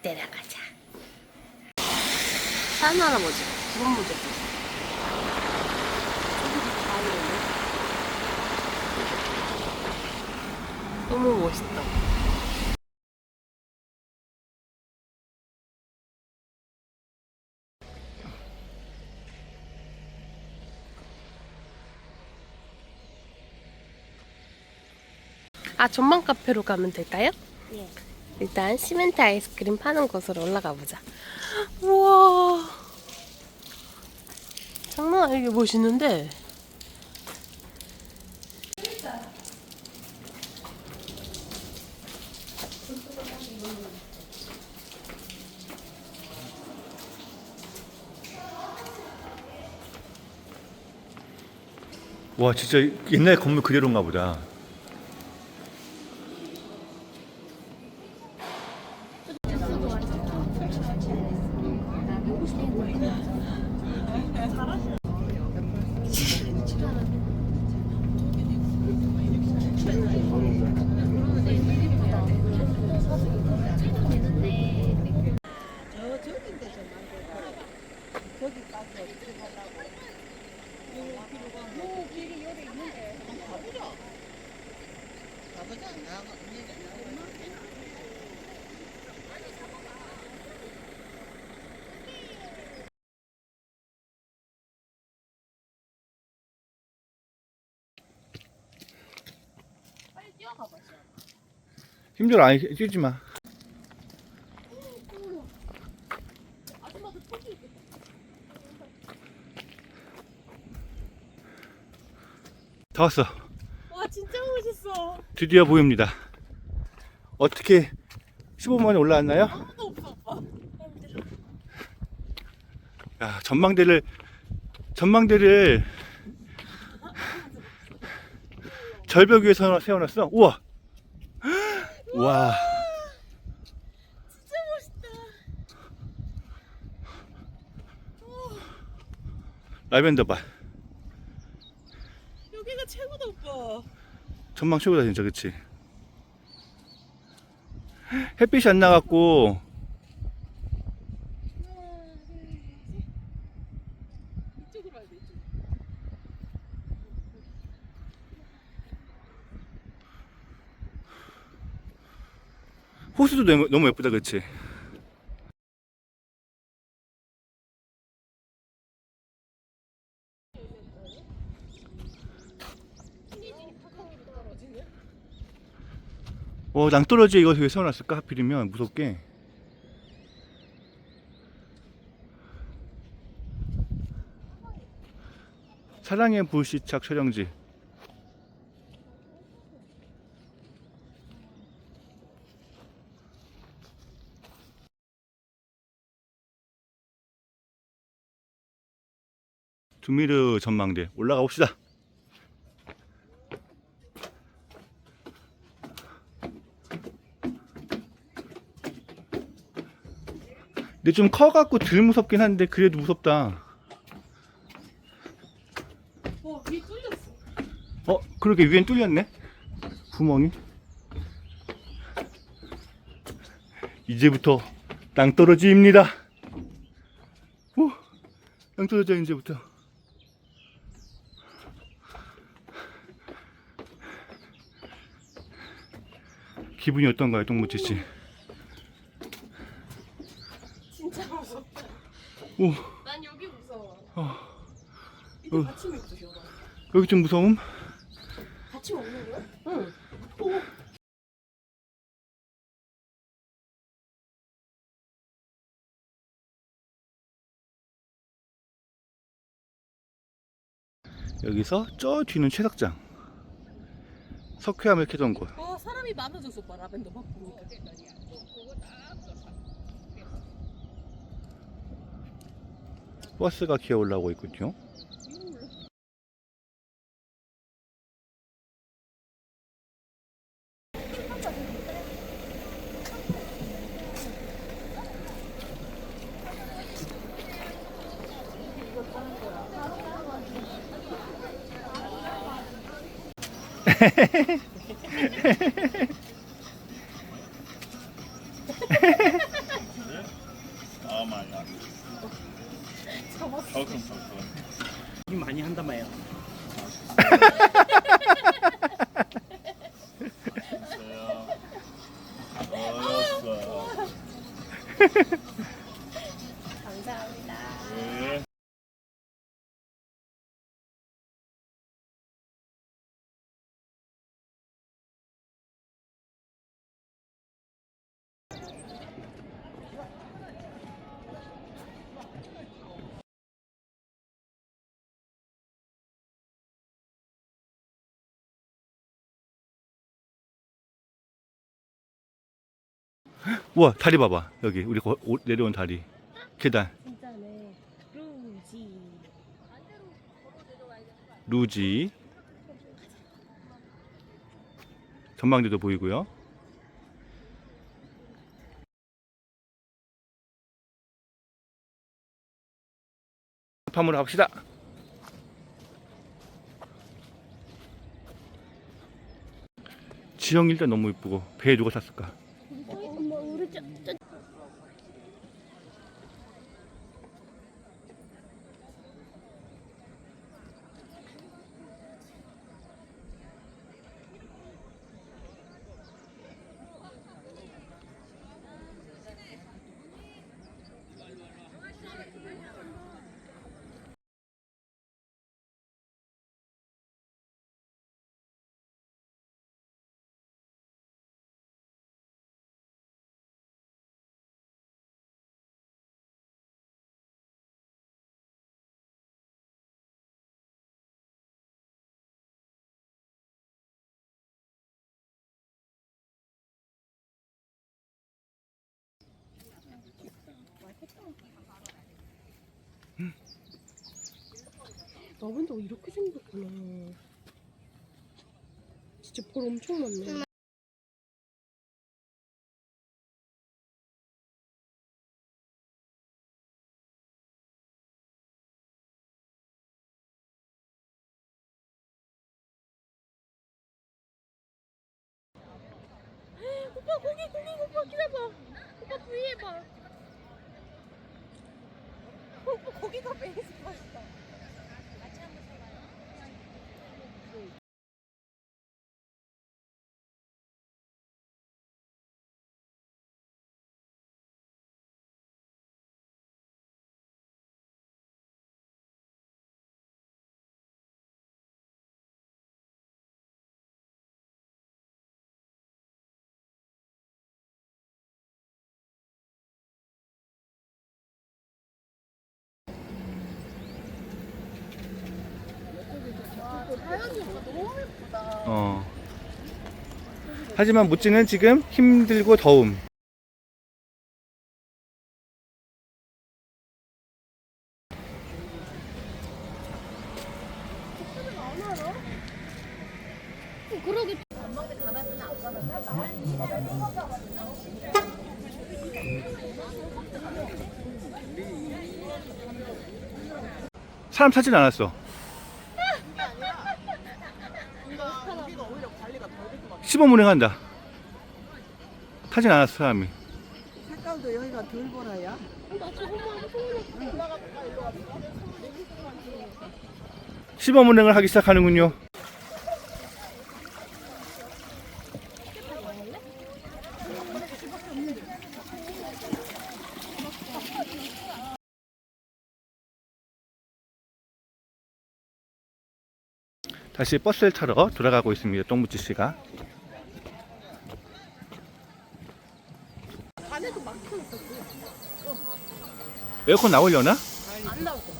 내려가자. 산 할아버지, 그런 모자. 너무 멋있다. 아, 전망 카페로 가면 될까요? 예. 일단 시멘트 아이스크림 파는 곳으로 올라가 보자. 우와. 장난 아니게 멋있는데. 와 진짜 옛날 건물 그대로인가 보다. 힘들어 아니 뛰지 마. 다 왔어. 와 진짜 멋있어. 드디어 보입니다. 어떻게 15분 만에 올라왔나요? 아무도 없어 오빠. 야, 전망대를 전망대를 절벽 위에 서 세워놨어. 우와. 와. 진짜 멋있다. 라벤더 봐. 여기가 최고다 오빠. 전망 최고다 진짜 그치? 햇빛이 안 나갖고 하나, 둘, 셋. 이쪽으로 와야 돼 이쪽. 호수도 너무, 너무 예쁘다 그치? 어 낭떠러지 이거 왜 세워놨을까? 하필이면 무섭게. 사랑의 불시착 촬영지 두미르 전망대 올라가 봅시다. 근데 좀 커갖고 덜 무섭긴 한데 그래도 무섭다. 와 위에 뚫렸어. 어, 그러게 위엔 뚫렸네. 구멍이. 이제부터 땅 떨어지입니다. 오, 땅 떨어져 이제부터. 기분이 어떤가요, 똥무치 씨? 진짜 무섭다. 오, 난 여기 무서워. 어, 이때 어. 받침이 없어 시원하. 여기 좀 무서움? 받침 없는 거야? 응. 여기서 저 뒤는 최석장. 석회암을 캐던 곳. 와 사람이 많아졌어 오빠 라벤더 막 보니까. 버스가 기어 올라오고 있군요. 우와 다리 봐봐 여기 우리 거- 오- 내려온 다리 계단 진짜네. 루지. 루지 전망대도 보이고요 팜으로 갑시다. 지형 일단 너무 이쁘고 배에 누가 탔을까 라벤더 이렇게 생겼구나. 진짜 볼 엄청 많네. 오빠 거기 거기 오빠 기다려봐. 오빠 위에 봐. 오빠 거기가 베이스 맛있다. 어. 하지만 모찌는 지금 힘들고 더움. 사람 타진 않았어. 시범 운행한다. 타진 않았어 사람이. 색깔도 여기가 덜 보라야. 시범 운행을 하기 시작하는군요. 다시 버스를 타러 돌아가고 있습니다. 똥무치 씨가. 안에도 막혀 있었어. 에어컨 나오려나? 안 나올 거.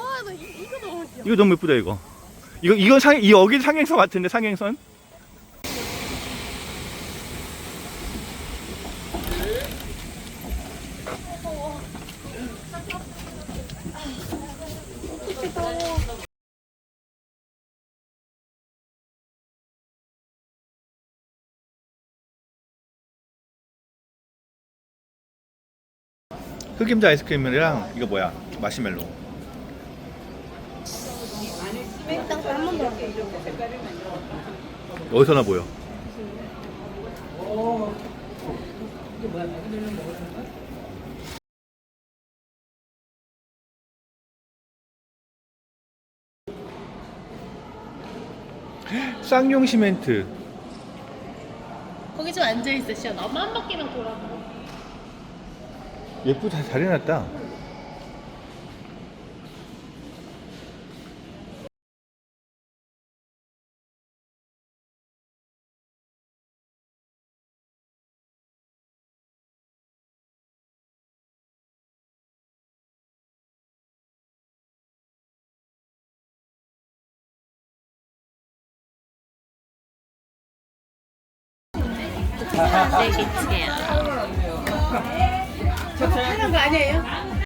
와, 나 이, 이거 너무 귀여워. 이거 너무 예쁘다 이거. 이거 이거 상, 이 여기 상행선 같은데 상행선? 흑임자 아이스크림이랑 이거 뭐야? 마시멜로. 어디서나 보여. 쌍용 시멘트. 거기 좀 앉아있어, 시연. 엄마 한 바퀴만 돌아봐. 예쁘다. 잘 해놨다. 되겠지요. 하는 거 아니에요?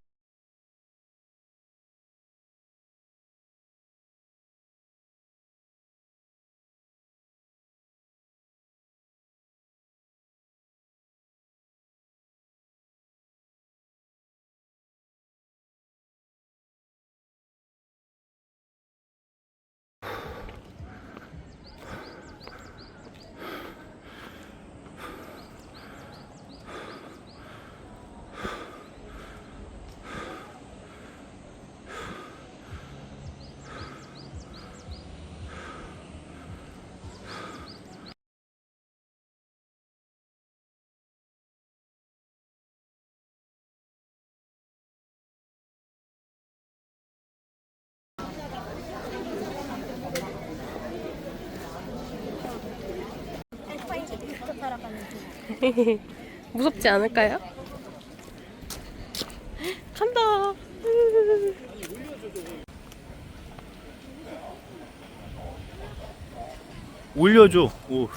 무섭지 않을까요? 간다. 올려줘. 오.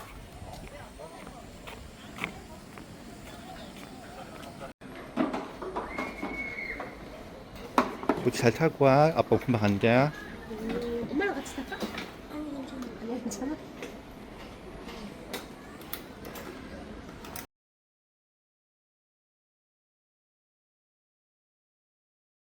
잘 타고 와. 아빠 금방 간다.